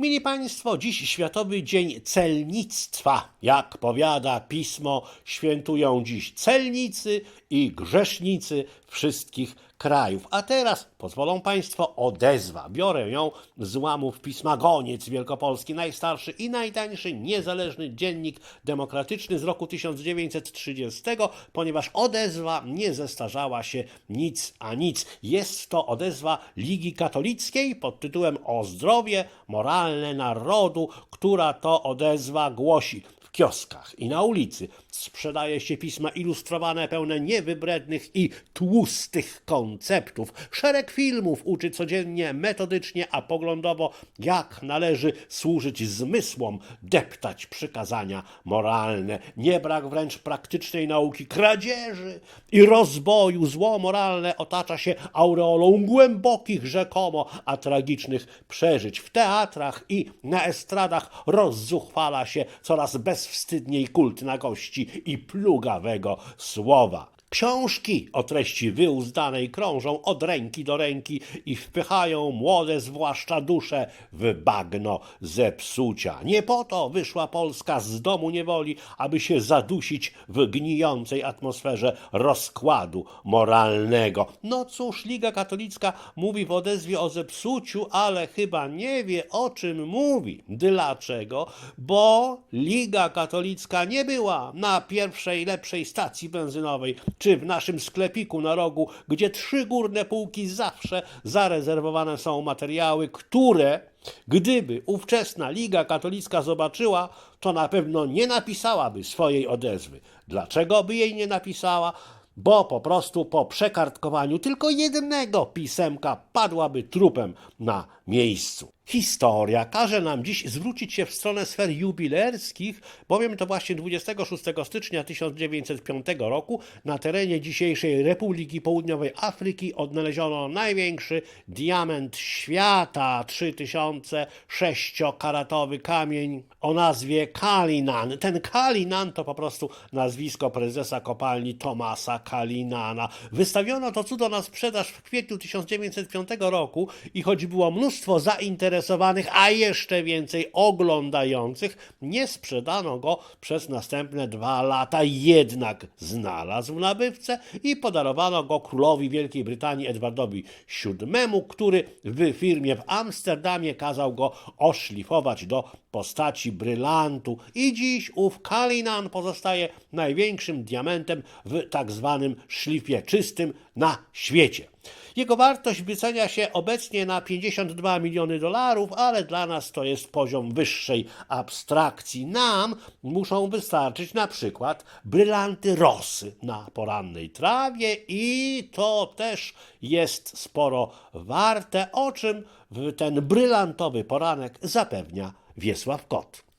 Mili Państwo, dziś Światowy Dzień Celnictwa. Jak powiada pismo, świętują dziś celnicy i grzesznicy wszystkich krajów. A teraz pozwolą Państwo odezwa. Biorę ją z łamów pisma Goniec Wielkopolski, najstarszy i najtańszy niezależny dziennik demokratyczny z roku 1930, ponieważ odezwa nie zestarzała się nic a nic. Jest to odezwa Ligi Katolickiej pod tytułem O zdrowie moralne narodu, która to odezwa głosi w kioskach i na ulicy sprzedaje się pisma ilustrowane pełne niewybrednych i tłustych konceptów. Szereg filmów uczy codziennie, metodycznie, a poglądowo, jak należy służyć zmysłom, deptać przykazania moralne. Nie brak wręcz praktycznej nauki kradzieży i rozboju. Zło moralne otacza się aureolą głębokich, rzekomo, a tragicznych przeżyć. W teatrach i na estradach rozzuchwala się coraz bezwstydniej kult nagości i plugawego słowa. Książki o treści wyuzdanej krążą od ręki do ręki i wpychają młode, zwłaszcza dusze, w bagno zepsucia. Nie po to wyszła Polska z domu niewoli, aby się zadusić w gnijącej atmosferze rozkładu moralnego. No cóż, Liga Katolicka mówi w odezwie o zepsuciu, ale chyba nie wie o czym mówi. Dlaczego? Bo Liga Katolicka nie była na pierwszej lepszej stacji benzynowej czy w naszym sklepiku na rogu, gdzie trzy górne półki zawsze zarezerwowane są materiały, które gdyby ówczesna Liga Katolicka zobaczyła, to na pewno nie napisałaby swojej odezwy. Dlaczego by jej nie napisała? Bo po prostu po przekartkowaniu tylko jednego pisemka padłaby trupem na miejscu. Historia każe nam dziś zwrócić się w stronę sfer jubilerskich, bowiem to właśnie 26 stycznia 1905 roku na terenie dzisiejszej Republiki Południowej Afryki odnaleziono największy diament świata 3006-karatowy kamień o nazwie Kalinan. Ten Kalinan to po prostu nazwisko prezesa kopalni Tomasa Kalinana. Wystawiono to cudo na sprzedaż w kwietniu 1905 roku i choć było mnóstwo zainteresowanych, a jeszcze więcej oglądających, nie sprzedano go przez następne dwa lata. Jednak znalazł nabywcę i podarowano go królowi Wielkiej Brytanii Edwardowi VII, który w firmie w Amsterdamie kazał go oszlifować do postaci brylantu i dziś ów Kalinan pozostaje największym diamentem w tak zwanym szlifie czystym na świecie. Jego wartość wycenia się obecnie na 52 miliony dolarów, ale dla nas to jest poziom wyższej abstrakcji. Nam muszą wystarczyć na przykład brylanty rosy na porannej trawie i to też jest sporo warte, o czym ten brylantowy poranek zapewnia Wiesław Kot.